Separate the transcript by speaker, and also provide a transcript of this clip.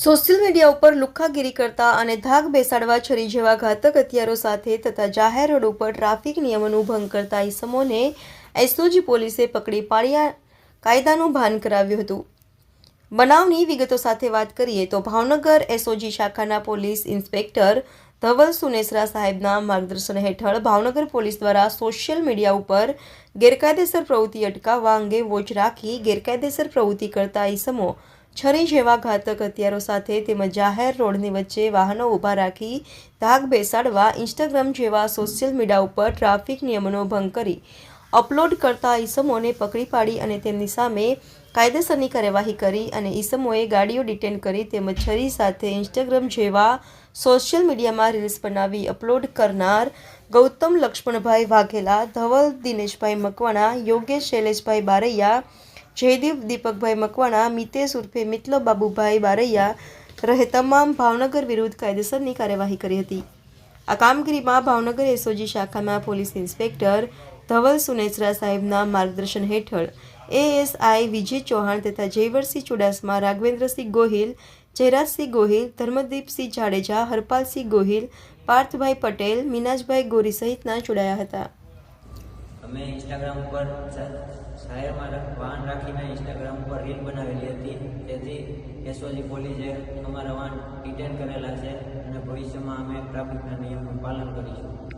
Speaker 1: Social media ઉપર લુખ્ખાગીરી કરતા અને ધાક બેસાડવા છરી જેવા ઘાતક હથિયારો સાથે તથા જાહેર રોડ ઉપર ટ્રાફિક નિયમોનું ભંગ કરતા ઇસમોને એસઓજી પોલીસે પકડી પાડ્યા કાયદાનું ભાન કરાવ્યું હતું. બનાવની વિગતો સાથે વાત કરીએ તો ભાવનગર એસઓજી શાખાના પોલીસ ઇન્સ્પેક્ટર ધવલ સુનેસરા સાહેબના માર્ગદર્શન હેઠળ ભાવનગર પોલીસ દ્વારા સોશિયલ મીડિયા ઉપર ગેરકાયદેસર પ્રવૃત્તિ અટકાવવા અંગે વોચ રાખી ગેરકાયદેસર પ્રવૃત્તિ કરતા ઈસમો છરી જેવા ઘાતક હથિયારો સાથે તેમજ જાહેર રોડની વચ્ચે વાહનો ઊભા રાખી ધાક બેસાડવા ઇન્સ્ટાગ્રામ જેવા સોશિયલ મીડિયા ઉપર ટ્રાફિક નિયમોનો ભંગ કરી અપલોડ કરતા ઈસમોને પકડી પાડી અને તેમની સામે કાયદેસરની કાર્યવાહી કરી અને ઈસમોએ ગાડીઓ ડિટેન કરી તેમજ છરી સાથે ઇન્સ્ટાગ્રામ જેવા સોશિયલ મીડિયામાં રીલ્સ બનાવી અપલોડ કરનાર ગૌતમ લક્ષ્મણભાઈ વાઘેલા, ધવલ દિનેશભાઈ મકવાણા, યોગેશ શૈલેષભાઈ બારૈયા જયદીપ દીપકભાઈ મકવાણા, મિતેશ ઉર્ફે મિતલો, બાબુભાઈ બારૈયા રહે તમામ ભાવનગર વિરુદ્ધ કાયદેસરની કાર્યવાહી કરી હતી. આ કામગીરીમાં ભાવનગર એસઓજી શાખાના પોલીસ ઇન્સ્પેક્ટર ધવલ સુનેસરા સાહેબના માર્ગદર્શન હેઠળ એએસઆઈ વિજય ચૌહાણ તથા જયવરસિંહ ચુડાસમા, રાઘવેન્દ્રસિંહ ગોહિલ, જયરાજસિંહ ગોહિલ, ધર્મદીપસિંહ જાડેજા, હરપાલસિંહ ગોહિલ, પાર્થભાઈ પટેલ, મિનાજભાઈ ગોરી સહિતના જોડાયા હતા.
Speaker 2: અમે ઇન્સ્ટાગ્રામ ઉપર શહેરમાં વાહન રાખીને ઇન્સ્ટાગ્રામ ઉપર રીલ બનાવેલી હતી. તેથી એસઓજી પોલીસે અમારા વાહન ડિટેન કરેલા છે અને ભવિષ્યમાં અમે ટ્રાફિકના નિયમનું પાલન કરીશું.